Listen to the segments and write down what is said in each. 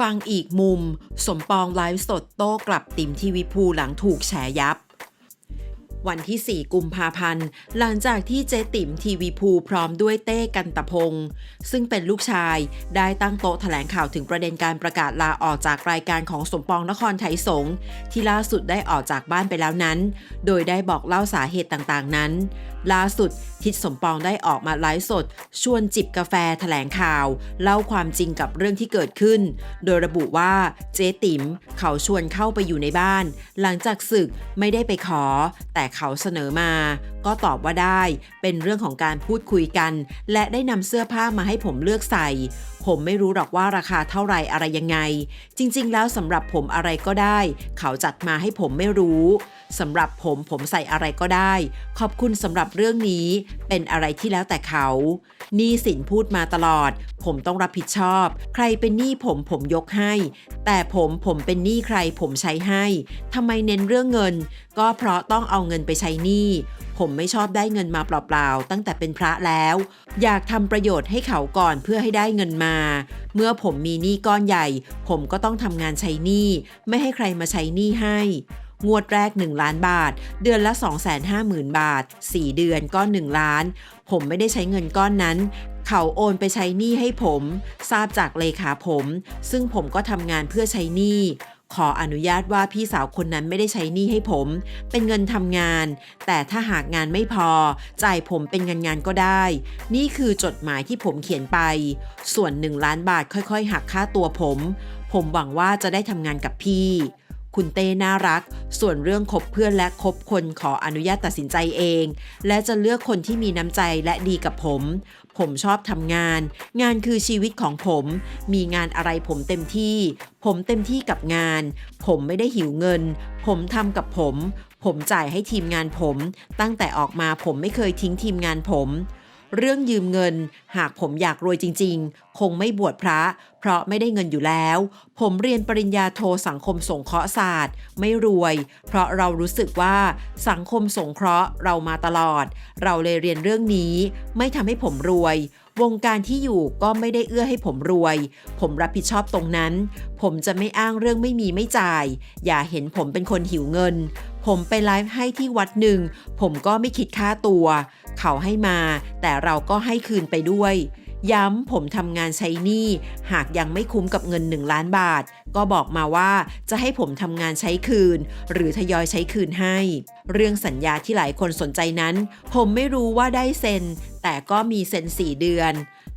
ฟังอีกมุม สมปองไลฟ์สดโต้กลับติมทีวีภูหลังถูกแฉยับ วันที่ 4 กุมภาพันธ์ หลังจากที่เจ๊ติ๋มทีวีภูพร้อมด้วยเต้กันตะพง ซึ่งเป็นลูกชาย ได้ตั้งโต๊ะแถลงข่าวถึงประเด็นการประกาศลาออกจากรายการของสมปองนครไทยสงที่ล่าสุดได้ออกจากบ้านไปแล้วนั้น โดยได้บอกเล่าสาเหตุต่างๆนั้น ล่าสุด ทิศสมปองได้ออกมาไลฟ์สด ชวนจิบกาแฟแถลงข่าว เล่าความจริงกับเรื่องที่เกิดขึ้น โดยระบุว่าเจ๊ติ๋มเขาชวนเข้าไปอยู่ในบ้าน หลังจากศึกไม่ได้ไปขอ แต่เขาเสนอมา ก็ตอบว่าได้ เป็นเรื่องของการพูดคุยกัน และได้นำเสื้อผ้ามาให้ผมเลือกใส่ ผมไม่รู้หรอกว่าราคาเท่าไหรอะไรยังไง จริง ๆ แล้วสำหรับผมอะไรก็ได้ เขาจัดมาให้ผมไม่รู้ สำหรับผมผมใส่อะไรก็ได้ ขอบคุณสำหรับเรื่องนี้ เป็นอะไรที่แล้วแต่เขาหนี่สินพูดมาตลอด ผมต้องรับผิดชอบ ใครเป็นหนี้ผมผมยกให้ แต่ผมผมเป็นหนี้ใครผมใช้ให้ทำไมเน้นเรื่องเงิน ก็เพราะต้องเอาเงินไปใช้หนี้ผมไม่ชอบได้เงินมาเปล่าๆ ตั้งแต่เป็นพระแล้ว อยากทำประโยชน์ให้เขาก่อนเพื่อให้ได้เงินมา เมื่อผมมีหนี้ก้อนใหญ่ ผมก็ต้องทำงานใช้หนี้ ไม่ให้ใครมาใช้หนี้ให้ งวดแรก 1 ล้านบาท เดือนละ 250,000 บาท 4 เดือนก็ 1 ล้าน ผมไม่ได้ใช้เงินก้อนนั้น เขาโอนไปใช้หนี้ให้ผม ทราบจากเลขาผม ซึ่งผมก็ทำงานเพื่อใช้หนี้ขออนุญาตว่าพี่สาวคนนั้นไม่ได้ใช้หนี้ให้ผม เป็นเงินทำงาน แต่ถ้าหากงานไม่พอ จ่ายผมเป็นเงินงานก็ได้ นี่คือจดหมายที่ผมเขียนไป ส่วน1ล้านบาทค่อยๆ หักค่าตัวผม ผมหวังว่าจะได้ทำงานกับพี่ คุณเต้น่ารัก ส่วนเรื่องคบเพื่อนและคบคนขออนุญาตตัดสินใจเอง และจะเลือกคนที่มีน้ำใจและดีกับผม ผมชอบทำงาน งานคือชีวิตของผม มีงานอะไรผมเต็มที่ ผมเต็มที่กับงาน ผมไม่ได้หิวเงิน ผมทำกับผม ผมจ่ายให้ทีมงานผม ตั้งแต่ออกมาผมไม่เคยทิ้งทีมงานผม เรื่องยืมเงิน หากผมอยากรวยจริง ๆ คงไม่บวชพระ เพราะไม่ได้เงินอยู่แล้ว ผมเรียนปริญญาโทสังคมสงเคราะห์ศาสตร์ ไม่รวย เพราะเรารู้สึกว่าสังคมสงเคราะห์เรามาตลอด เราเลยเรียนเรื่องนี้ ไม่ทำให้ผมรวยวงการที่อยู่ก็ไม่ได้เอื้อให้ผมรวย ผมรับผิดชอบตรงนั้น ผมจะไม่อ้างเรื่องไม่มีไม่จ่าย อย่าเห็นผมเป็นคนหิวเงิน ผมไปไลฟ์ให้ที่วัดหนึ่ง ผมก็ไม่คิดค่าตัว เขาให้มา แต่เราก็ให้คืนไปด้วย ย้ำผมทำงานใช้หนี้ หากยังไม่คุ้มกับเงิน 1 ล้านบาท ก็บอกมาว่าจะให้ผมทำงานใช้คืน หรือทยอยใช้คืนให้ เรื่องสัญญาที่หลายคนสนใจนั้น ผมไม่รู้ว่าได้เซ็น แต่ก็มีเซ็น 4 เดือน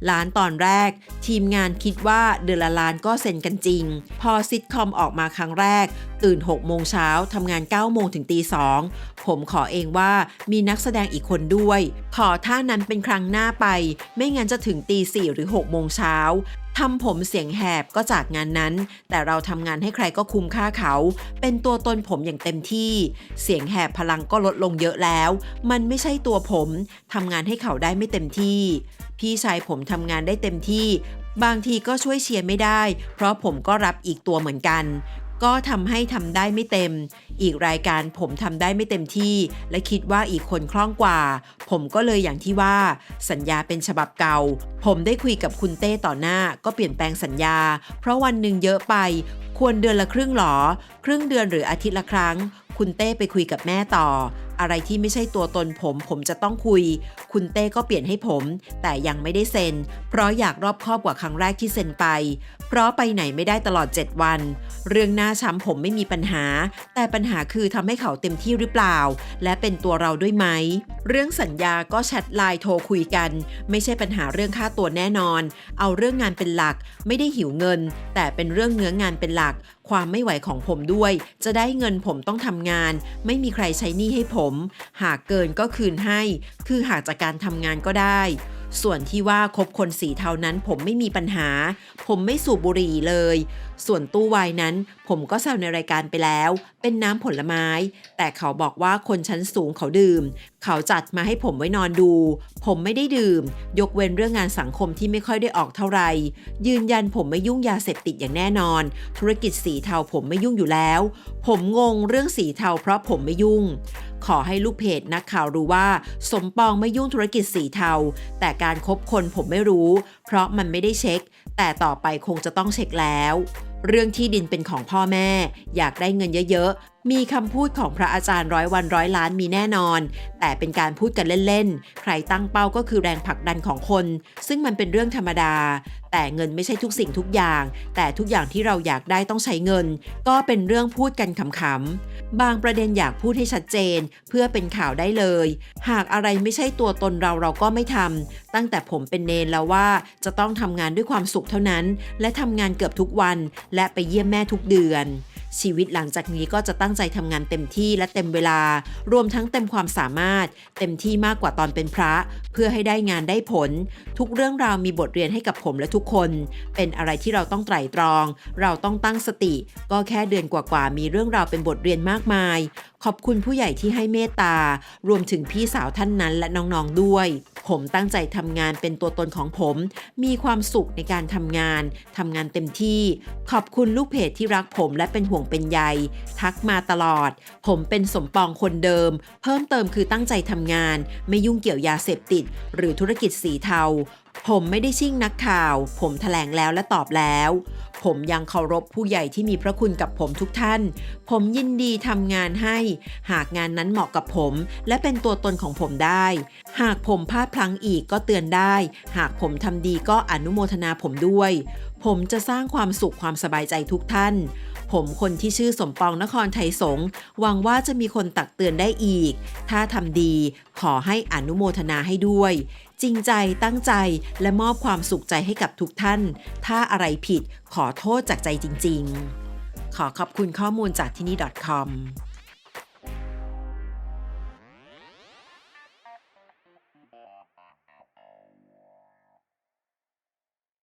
ล้านตอนแรก ทีมงานคิดว่าเดือนละล้านก็เซ็นกันจริง พอซิทคอมออกมาครั้งแรก ตื่น 6 โมงเช้าทำงาน 9 โมงถึงตีสองผมขอเองว่ามีนักแสดงอีกคนด้วย ขอท่านั้นเป็นครั้งหน้าไป ไม่งั้นจะถึงตีสี่หรือ 6 โมงเช้า ทำผมเสียงแหบก็จากงานนั้น แต่เราทำงานให้ใครก็คุ้มค่าเขา เป็นตัวตนผมอย่างเต็มที่ เสียงแหบพลังก็ลดลงเยอะแล้ว มันไม่ใช่ตัวผมทำงานให้เขาได้ไม่เต็มที่ พี่ชายผมทำงานได้เต็มที่ บางทีก็ช่วยเชียร์ไม่ได้ เพราะผมก็รับอีกตัวเหมือนกัน ก็ทำให้ทำได้ไม่เต็ม อีกรายการผมทำได้ไม่เต็มที่ และคิดว่าอีกคนคล่องกว่า ผมก็เลยอย่างที่ว่า สัญญาเป็นฉบับเก่า ผมได้คุยกับคุณเต้ต่อหน้า ก็เปลี่ยนแปลงสัญญา เพราะวันหนึ่งเยอะไป ควรเดือนละครึ่งหรอ ครึ่งเดือนหรืออาทิตย์ละครั้ง คุณเต้ไปคุยกับแม่ต่อ อะไรที่ไม่ใช่ตัวตนผม ผมจะต้องคุย คุณเต้ก็เปลี่ยนให้ผม แต่ยังไม่ได้เซ็น เพราะอยากรอบคอบกว่าครั้งแรกที่เซ็นไป เพราะไปไหนไม่ได้ตลอด 7 วัน เรื่องหน้าช้ำผมไม่มีปัญหา แต่ปัญหาคือทำให้เขาเต็มที่หรือเปล่า และเป็นตัวเราด้วยไหม เรื่องสัญญาก็แชทไลน์โทรคุยกัน ไม่ใช่ปัญหาเรื่องค่าตัวแน่นอน เอาเรื่องงานเป็นหลัก ไม่ได้หิวเงิน แต่เป็นเรื่องเนื้องานเป็นหลัก ความไม่ไหวของผมด้วย จะได้เงินผมต้องทำงาน ไม่มีใครใช้หนี้ให้ผมหากเกินก็คืนให้ คือหากจากการทำงานก็ได้ ส่วนที่ว่าคบคนสีเทานั้นผมไม่มีปัญหา ผมไม่สูบบุหรี่เลยส่วนตู้วายนั้น ผมก็แซวในรายการไปแล้ว เป็นน้ำผลไม้ แต่เขาบอกว่าคนชั้นสูงเขาดื่ม เขาจัดมาให้ผมไว้นอนดู ผมไม่ได้ดื่ม ยกเว้นเรื่องงานสังคมที่ไม่ค่อยได้ออกเท่าไหร่ยืนยันผมไม่ยุ่งยาเสพติดอย่างแน่นอน ธุรกิจสีเทาผมไม่ยุ่งอยู่แล้ว ผมงงเรื่องสีเทาเพราะผมไม่ยุ่งขอให้ลูกเพจนักข่าวรู้ว่า สมปองไม่ยุ่งธุรกิจสีเทา แต่การคบคนผมไม่รู้ เพราะมันไม่ได้เช็ค แต่ต่อไปคงจะต้องเช็คแล้ว เรื่องที่ดินเป็นของพ่อแม่ อยากได้เงินเยอะๆ มีคำพูดของพระอาจารย์ร้อยวันร้อยล้านมีแน่นอน แต่เป็นการพูดกันเล่นๆ ใครตั้งเป้าก็คือแรงผลักดันของคน ซึ่งมันเป็นเรื่องธรรมดา แต่เงินไม่ใช่ทุกสิ่งทุกอย่าง แต่ทุกอย่างที่เราอยากได้ต้องใช้เงิน ก็เป็นเรื่องพูดกันขำๆ บางประเด็นอยากพูดให้ชัดเจน เพื่อเป็นข่าวได้เลย หากอะไรไม่ใช่ตัวตนเราเราก็ไม่ทำตั้งแต่ผมเป็นเนนแล้วว่าจะต้องทำงานด้วยความสุขเท่านั้น และทำงานเกือบทุกวัน และไปเยี่ยมแม่ทุกเดือน ชีวิตหลังจากนี้ก็จะตั้งใจทำงานเต็มที่และเต็มเวลา รวมทั้งเต็มความสามารถ เต็มที่มากกว่าตอนเป็นพระ เพื่อให้ได้งานได้ผล ทุกเรื่องราวมีบทเรียนให้กับผมและทุกคน เป็นอะไรที่เราต้องไตร่ตรอง เราต้องตั้งสติ ก็แค่เดือนกว่าๆมีเรื่องราวเป็นบทเรียนมากมาย ขอบคุณผู้ใหญ่ที่ให้เมตตารวมถึงพี่สาวท่านนั้นและน้องๆด้วย ผมตั้งใจทำงานเป็นตัวตนของผม มีความสุขในการทำงาน ทำงานเต็มที่ ขอบคุณลูกเพจที่รักผมและเป็นห่วงเป็นใย ทักมาตลอด ผมเป็นสมปองคนเดิม เพิ่มเติมคือตั้งใจทำงาน ไม่ยุ่งเกี่ยวยาเสพติด หรือธุรกิจสีเทา ผมไม่ได้ชิ่งนักข่าว ผมแถลงแล้วและตอบแล้ว ผมยังเคารพผู้ใหญ่ที่มีพระคุณกับผมทุกท่าน ผมยินดีทำงานให้ หากงานนั้นเหมาะกับผม และเป็นตัวตนของผมได้ หากผมพลาดพลั้งอีกก็เตือนได้ หากผมทำดีก็อนุโมทนาผมด้วย ผมจะสร้างความสุขความสบายใจทุกท่าน ผมคนที่ชื่อสมปองนครไทยสงหวังว่าจะมีคนตักเตือนได้อีก ถ้าทำดีขอให้อนุโมทนาให้ด้วย จริงใจตั้งใจและมอบความสุขใจให้กับทุกท่าน ถ้าอะไรผิดขอโทษจากใจจริง ๆ ขอขอบคุณข้อมูลจากที่นี่ .com